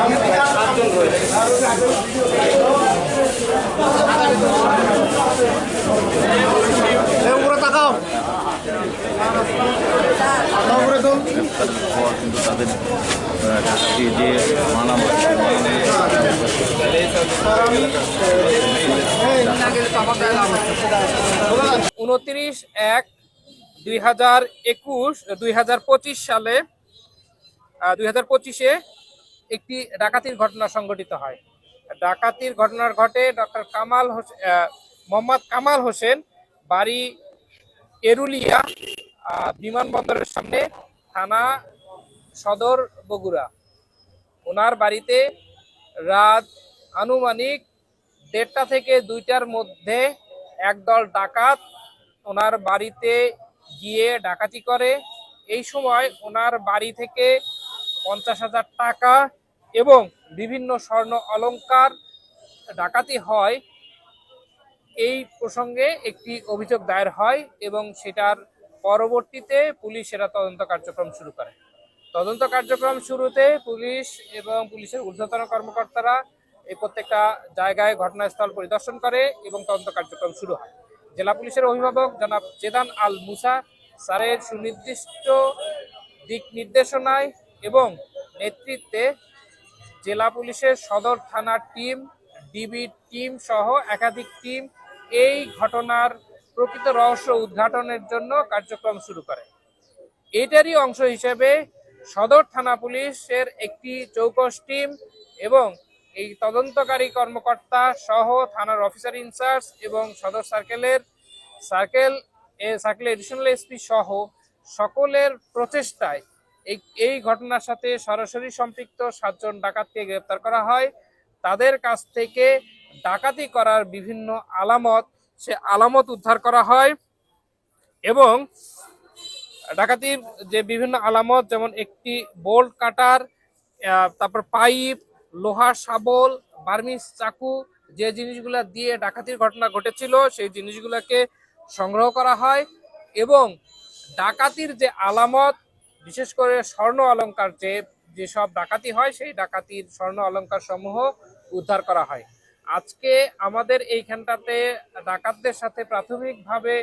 সাতজন উনত্রিশ এক দুই হাজার একুশ দুই হাজার পঁচিশ সালে দুই হাজার পঁচিশে একটি ডাকাতির ঘটনা সংঘটিত হয়। ডাকাতির ঘটনার ঘটে ডক্টর কামাল হোসেন মোহাম্মদ কামাল হোসেন, বাড়ি এরুলিয়া বিমানবন্দরের সামনে থানা সদর বগুড়া। ওনার বাড়িতে রাত আনুমানিক দেড়টা থেকে দুইটার মধ্যে একদল ডাকাত ওনার বাড়িতে গিয়ে ডাকাতি করে। এই সময় ওনার বাড়ি থেকে পঞ্চাশ হাজার টাকা এবং বিভিন্ন স্বর্ণ অলংকার ডাকাতি হয়, এই প্রসঙ্গে একটি অভিযোগ দায়ের হয় এবং সেটার পরবর্তীতে পুলিশ সেটা তদন্ত কার্যক্রম শুরু করে। তদন্ত কার্যক্রম শুরুতে পুলিশ এবং পুলিশের ঊর্ধ্বতন কর্মকর্তারা এই প্রত্যেকটা জায়গায় ঘটনাস্থল পরিদর্শন করে এবং তদন্ত কার্যক্রম শুরু হয়। জেলা পুলিশের অভিভাবক জনাব জেদান আল মুসা স্যারের সুনির্দিষ্ট দিক নির্দেশনায় এবং নেতৃত্বে জেলা পুলিশের সদর থানার টিম, ডিবি টিম সহ একাধিক টিম এই ঘটনার প্রকৃত রহস্য উদ্ঘাটনের জন্য কার্যক্রম শুরু করে। এটারই অংশ হিসেবে সদর থানা পুলিশের একটি চৌকস টিম এবং এই তদন্তকারী কর্মকর্তা সহ থানার অফিসার ইনচার্জ এবং সদর সার্কেলের সার্কেল সার্কেল এডিশনাল এসপি সহ সকলের প্রচেষ্টায় এই এই ঘটনার সাথে সরাসরি সম্পৃক্ত সাতজন ডাকাতকে গ্রেপ্তার করা হয়। তাদের কাছ থেকে ডাকাতি করার বিভিন্ন আলামত, সে আলামত উদ্ধার করা হয় এবং ডাকাতির যে বিভিন্ন আলামত, যেমন একটি বোল্ট কাটার তারপর পাইপ, লোহার শাবল বার্মিস চাকু, যে জিনিসগুলা দিয়ে ডাকাতির ঘটনা ঘটেছিল, সেই জিনিসগুলোকে সংগ্রহ করা হয় এবং ডাকাতির যে আলামত বিশেষ করে স্বর্ণ অলঙ্কার যে যেসব ডাকাতি হয়, সেই ডাকাতির স্বর্ণ অলংকার সমূহ উদ্ধার করা হয়। আজকে আমাদের এইখানটাতে ডাকাতদের সাথে প্রাথমিকভাবে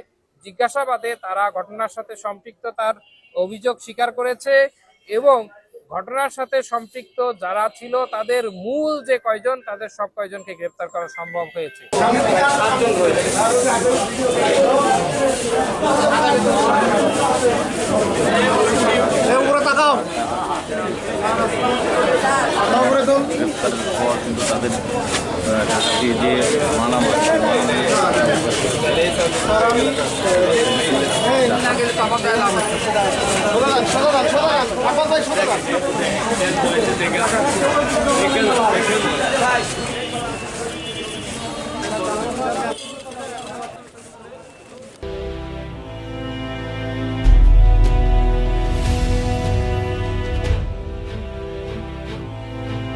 জিজ্ঞাসাবাদে তারা ঘটনার সাথে সম্পৃক্ততার অভিযোগ স্বীকার করেছে এবং ঘটনার সাথে সম্পৃক্ত যারা ছিল তাদের মূল যে কয়জন, তাদের সব কয়জনকে গ্রেপ্তার করা সম্ভব হয়েছে। গ্রেপ্তারের পর তাদের আহ, ডাকাতি যে মালামাল